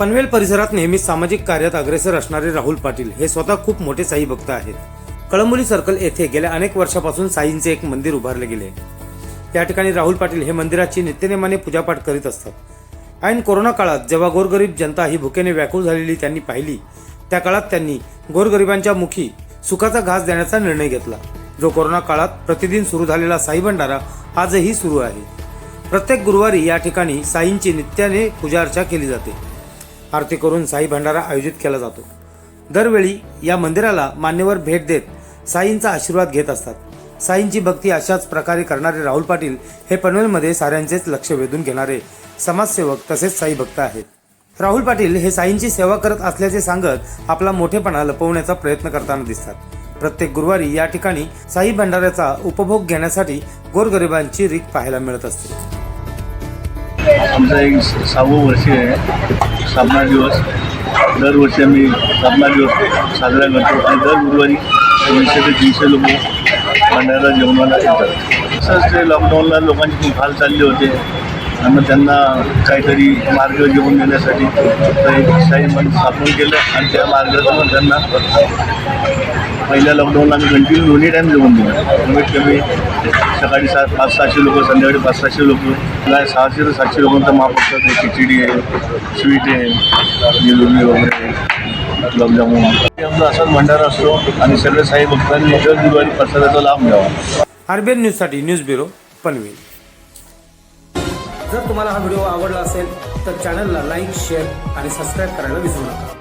पनवेल परिसरात नेहमीच सामाजिक कार्यात अग्रेसर असणारे राहुल पाटील हे स्वतः खूप मोठे साई भक्त आहेत. कळंबोली सर्कल येथे गेल्या अनेक वर्षापासून साईंचे एक मंदिर उभारले गेले. या ठिकाणी राहुल पाटील हे मंदिराची नित्यनेमाने पूजापाठ करीत असतात. ऐन कोरोना काळात जेव्हा गोरगरीब जनता ही भुकेने व्याकुळ झालेली त्यांनी पाहिली त्या काळात त्यांनी गोरगरिबांच्या मुखी सुखाचा घास देण्याचा निर्णय घेतला. जो कोरोना काळात प्रतिदिन सुरू झालेला साई भंडारा आजही सुरू आहे. प्रत्येक गुरुवारी या ठिकाणी साईंची नित्याने पूजा अर्चा केली जाते. आरती करून साई भंडारा आयोजित केला जातो. दरवेळी या मंदिराला मान्यवर भेट देत साईंचा आशीर्वाद घेत असतात. साईंची भक्ती अशाच प्रकारे करणारे राहुल पाटील हे पनवेलमध्ये साऱ्यांचेच लक्ष वेधून घेणारे समाजसेवक तसेच साई भक्त आहेत. राहुल पाटील हे साईंची सेवा करत असल्याचे सांगत आपला मोठेपणा लपवण्याचा प्रयत्न करताना दिसतात. प्रत्येक गुरुवारी या ठिकाणी साई भंडाऱ्याचा उपभोग घेण्यासाठी गोरगरिबांची रीक पाहायला मिळत असते. आमचं एक सहावं वर्ष आहे. स्थापना दिवस. दरवर्षी आम्ही स्थापना दिवस साजरा करतो आणि दर गुरुवारी दोनशे ते तीनशे लोक भंडारा जेवणाला येतात. तसंच ते लॉकडाऊनला लोकांचे खूप हाल चालले होते. आणि मग त्यांना काहीतरी मार्ग जेवण देण्यासाठी काही साई मंदिर स्थापन केलं आणि त्या मार्गातून त्यांना पहिल्या लॉकडाऊनला आम्ही कंटिन्यू दोन्ही टाईम जेवण दिलं. कमीत कमी सकाळी सात पाच सहाशे लोक संध्याकाळी पाच सहाशे लोक. काय सहाशे ते सातशे लोकांचा माप असतात आहे खिचडी आहे स्वीट आहे जिलेबी वगैरे गुलाबजामुन. हे आमचा असाच भंडारा असतो आणि सगळे साई भक्तांनी दर गुरुवारी प्रसादाचा लाभ घ्यावा. आरबीएन न्यूजसाठी न्यूज ब्युरो पनवेल. जर तुम्हाला हा व्हिडिओ आवडला असेल तर चॅनलला लाईक शेअर आणि सबस्क्राईब करायला विसरू नका.